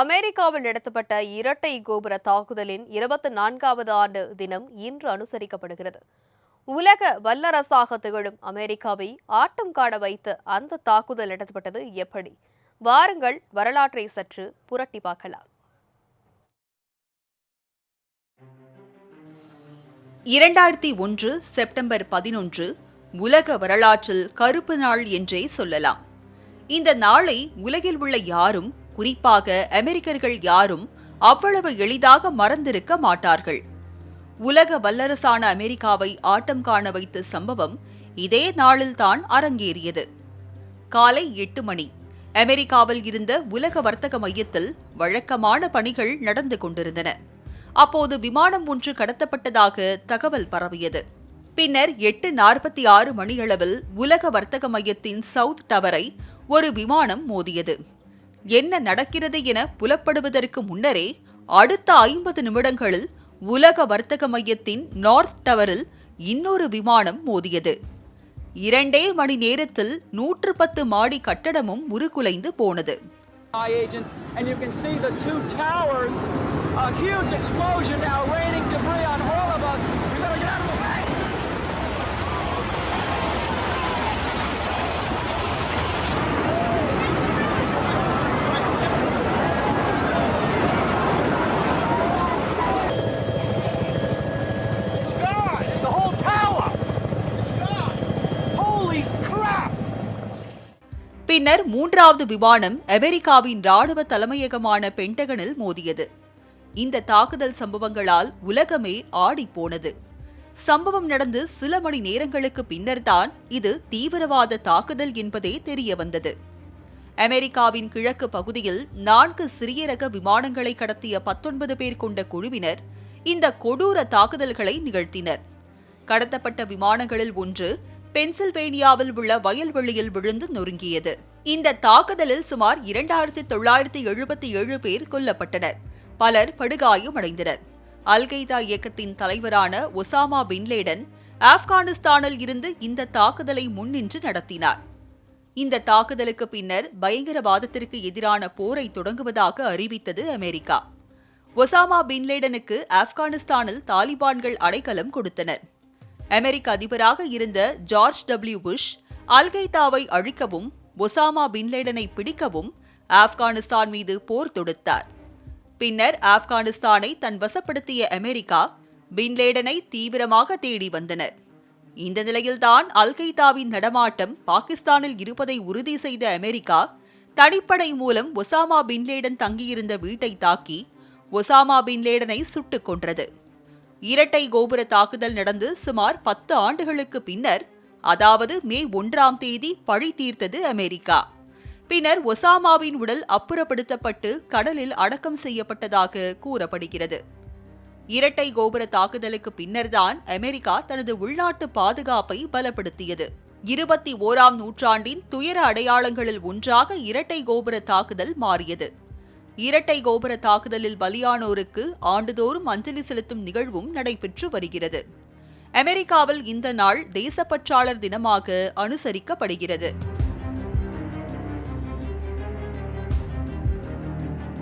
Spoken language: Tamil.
அமெரிக்காவில் நடத்தப்பட்ட இரட்டை கோபுர தாக்குதலின் இருபத்தி நான்காவது ஆண்டு தினம் இன்று அனுசரிக்கப்படுகிறது. உலக வல்லரசாக திகழும் அமெரிக்காவை ஆட்டம் காண வைத்து அந்த தாக்குதல் நடத்தப்பட்டது எப்படி? வாருங்கள் வரலாற்றை சற்று புரட்டி பார்க்கலாம். இரண்டாயிரத்தி ஒன்று செப்டம்பர் பதினொன்று உலக வரலாற்றில் கருப்பு நாள் என்றே சொல்லலாம். இந்த நாளை உலகில் உள்ள யாரும் குறிப்பாக அமெரிக்கர்கள் யாரும் அவ்வளவு எளிதாக மறந்திருக்க மாட்டார்கள். உலக வல்லரசான அமெரிக்காவை ஆட்டம் காண வைத்த சம்பவம் இதே நாளில்தான் அரங்கேறியது. காலை எட்டு மணி. அமெரிக்காவில் இருந்த உலக வர்த்தக மையத்தில் வழக்கமான பணிகள் நடந்து கொண்டிருந்தன. அப்போது விமானம் ஒன்று கடத்தப்பட்டதாக தகவல் பரவியது. பின்னர் எட்டு நாற்பத்தி ஆறு மணியளவில் உலக வர்த்தக மையத்தின் சவுத் டவரை ஒரு விமானம் மோதியது. என்ன நடக்கிறது என புலப்படுவதற்கு முன்னரே அடுத்த ஐம்பது நிமிடங்களில் உலக வர்த்தக மையத்தின் நார்த் டவரில் இன்னொரு விமானம் மோதியது இரண்டே மணி நேரத்தில் நூற்று பத்து மாடி கட்டடமும் உருக்குலைந்து போனது My. A huge explosion now, raining debris on all of us. We better get out of the way. பின்னர் மூன்றாவது விமானம் அமெரிக்காவின் ராணுவ தலைமையகமான பென்டகனில் மோதியது. இந்த தாக்குதல் சம்பவங்களால் உலகமே ஆடிப்போனது. சம்பவம் நடந்து சில மணி நேரங்களுக்கு பின்னர்தான் இது தீவிரவாத தாக்குதல் என்பதே தெரிய வந்தது அமெரிக்காவின் கிழக்கு பகுதியில் நான்கு சிறிய ரக விமானங்களை கடத்திய பத்தொன்பது பேர் கொண்ட குழுவினர் இந்த கொடூர தாக்குதல்களை நிகழ்த்தினர். கடத்தப்பட்ட விமானங்களில் ஒன்று பென்சில்வேனியாவில் உள்ள வயல்வெளியில் விழுந்து நொறுங்கியது. இந்த தாக்குதலில் சுமார் இரண்டாயிரத்தி தொள்ளாயிரத்தி எழுபத்தி ஏழு பேர் கொல்லப்பட்டனர். பலர் படுகாயமடைந்தனர். அல்கைதா இயக்கத்தின் தலைவரான ஒசாமா பின்லேடன் ஆப்கானிஸ்தானில் இருந்து இந்த தாக்குதலை முன்னின்று நடத்தினார். இந்த தாக்குதலுக்கு பின்னர் பயங்கரவாதத்திற்கு எதிரான போரை தொடங்குவதாக அறிவித்தது அமெரிக்கா. ஒசாமா பின்லேடனுக்கு ஆப்கானிஸ்தானில் தாலிபான்கள் அடைக்கலம் கொடுத்தனர். அமெரிக்க அதிபராக இருந்த ஜார்ஜ் டபிள்யூ புஷ் அல்கைதாவை அழிக்கவும் ஒசாமா பின்லேடனை பிடிக்கவும் ஆப்கானிஸ்தான் மீது போர் தொடுத்தார். பின்னர் ஆப்கானிஸ்தானை தன் வசப்படுத்திய அமெரிக்கா பின்லேடனை தீவிரமாக தேடி வந்தனர். இந்த நிலையில்தான் அல்கைதாவின் நடமாட்டம் பாகிஸ்தானில் இருப்பதை உறுதி செய்த அமெரிக்கா தனிப்படை மூலம் ஒசாமா பின்லேடன் தங்கியிருந்த வீட்டை தாக்கி ஒசாமா பின்லேடனை சுட்டுக் கொன்றது. இரட்டை கோபுர தாக்குதல் நடந்து சுமார் பத்து ஆண்டுகளுக்கு பின்னர் அதாவது மே ஒன்றாம் தேதி பழி தீர்த்தது அமெரிக்கா. பின்னர் ஒசாமாவின் உடல் அப்புறப்படுத்தப்பட்டு கடலில் அடக்கம் செய்யப்பட்டதாக கூறப்படுகிறது. இரட்டை கோபுர தாக்குதலுக்கு பின்னர்தான் அமெரிக்கா தனது உள்நாட்டு பாதுகாப்பை பலப்படுத்தியது. இருபத்தி ஓராம் நூற்றாண்டின் துயர அடையாளங்களில் ஒன்றாக இரட்டை கோபுர தாக்குதல் மாறியது. இரட்டை கோபுர தாக்குதலில் பலியானோருக்கு ஆண்டுதோறும் அஞ்சலி செலுத்தும் நிகழ்வும் நடைபெற்று வருகிறது. அமெரிக்காவில் இந்த நாள் தேசப்பற்றாளர் தினமாக அனுசரிக்கப்படுகிறது.